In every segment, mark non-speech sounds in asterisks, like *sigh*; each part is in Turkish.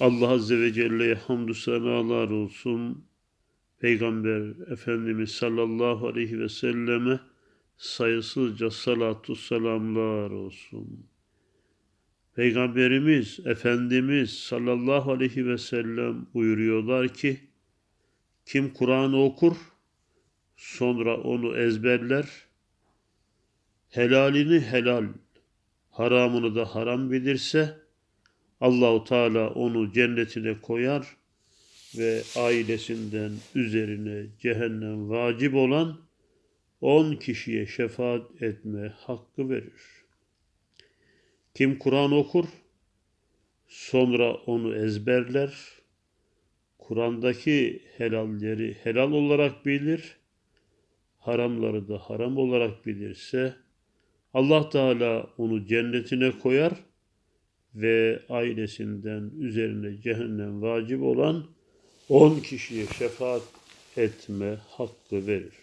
Allah Azze ve Celle'ye hamdü senalar olsun. Peygamber Efendimiz sallallahu aleyhi ve selleme sayısızca salatu selamlar olsun. Peygamberimiz Efendimiz sallallahu aleyhi ve sellem buyuruyorlar ki kim Kur'an okur sonra onu ezberler helalini helal haramını da haram bilirse Allahu Teala onu cennetine koyar ve ailesinden üzerine cehennem vacip olan 10 kişiye şefaat etme hakkı verir. Kim Kur'an okur, sonra onu ezberler, Kur'an'daki helalleri helal olarak bilir, haramları da haram olarak bilirse, Allah Teala onu cennetine koyar ve ailesinden üzerine cehennem vacip olan 10 kişiye şefaat etme hakkı verir.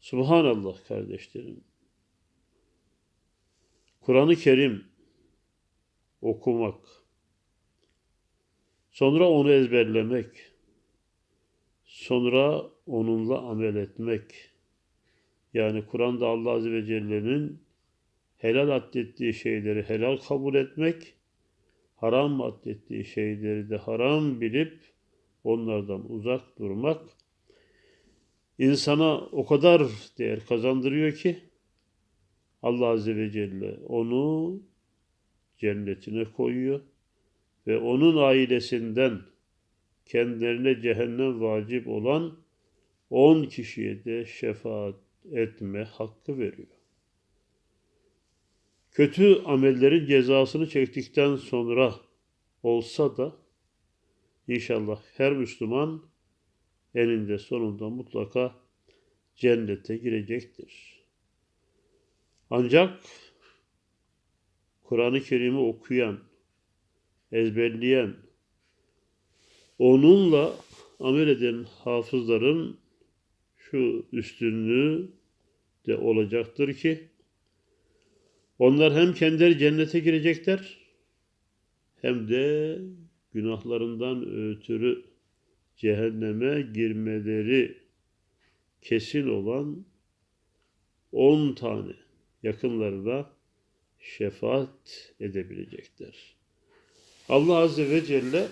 Subhanallah kardeşlerim. Kur'an-ı Kerim okumak, sonra onu ezberlemek, sonra onunla amel etmek. Yani Kur'an'da Allah Azze ve Celle'nin helal addettiği şeyleri helal kabul etmek, haram addettiği şeyleri de haram bilip onlardan uzak durmak insana o kadar değer kazandırıyor ki Allah Azze ve Celle onu cennetine koyuyor ve onun ailesinden kendilerine cehennem vacip olan 10 kişiye de şefaat etme hakkı veriyor. Kötü amellerin cezasını çektikten sonra olsa da inşallah her Müslüman eninde sonunda mutlaka cennete girecektir. Ancak Kur'an-ı Kerim'i okuyan, ezberleyen, onunla amel eden hafızların şu üstünlüğü de olacaktır ki onlar hem kendileri cennete girecekler hem de günahlarından ötürü cehenneme girmeleri kesin olan 10 tane yakınlarına şefaat edebilecekler. Allah Azze ve Celle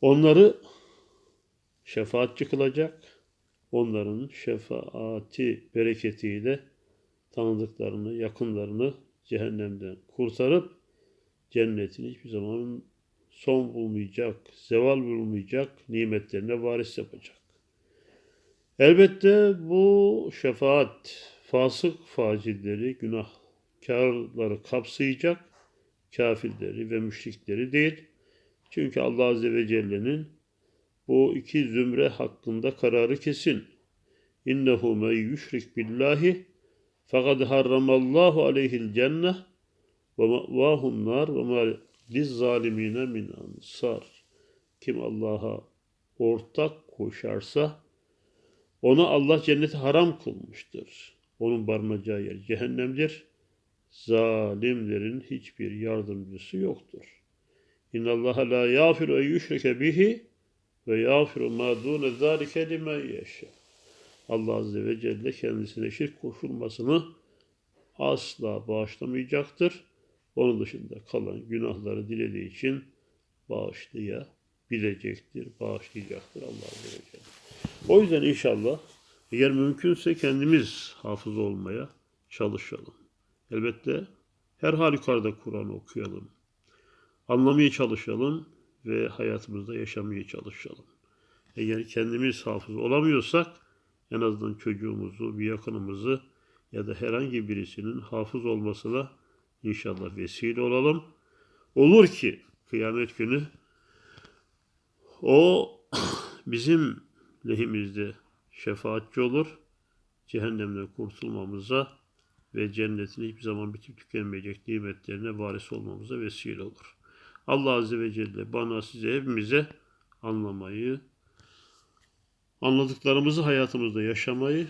onları şefaatçi kılacak. Onların şefaati bereketiyle tanıdıklarını, yakınlarını cehennemden kurtarıp cennetin hiçbir zaman son bulmayacak, zeval bulmayacak nimetlerine varis yapacak. Elbette bu şefaat fasık facilleri, günahkarları kapsayacak, kafirleri ve müşrikleri değil. Çünkü Allah Azze ve Celle'nin bu iki zümre hakkında kararı kesin. İnnehu men yüşrik billahi fekad harramallahu aleyhil cenneh ve ma'vahun nar ve ma lizzalimine min ansar. Kim Allah'a ortak koşarsa ona Allah cenneti haram kılmıştır. Onun barınacağı yer cehennemdir. Zalimlerin hiçbir yardımcısı yoktur. İnna Allah la yafiru en yüşrike bihi ve yafiru ma dune zalike limen yeşâ. Allah Azze ve Celle kendisine şirk koşulmasını asla bağışlamayacaktır. Onun dışında kalan günahları dilediği için bağışlayabilecektir, bağışlayacaktır Allah Azze ve Celle. O yüzden inşallah eğer mümkünse kendimiz hafız olmaya çalışalım. Elbette her halükarda Kur'an okuyalım. Anlamaya çalışalım ve hayatımızda yaşamaya çalışalım. Eğer kendimiz hafız olamıyorsak en azından çocuğumuzu, bir yakınımızı ya da herhangi birisinin hafız olmasına inşallah vesile olalım. Olur ki kıyamet günü o *clears throat* bizim lehimizde şefaatçi olur. Cehennemden kurtulmamıza ve cennetin hiçbir zaman bitip tükenmeyecek nimetlerine varis olmamıza vesile olur. Allah Azze ve Celle bana size hepimize anlamayı, anladıklarımızı hayatımızda yaşamayı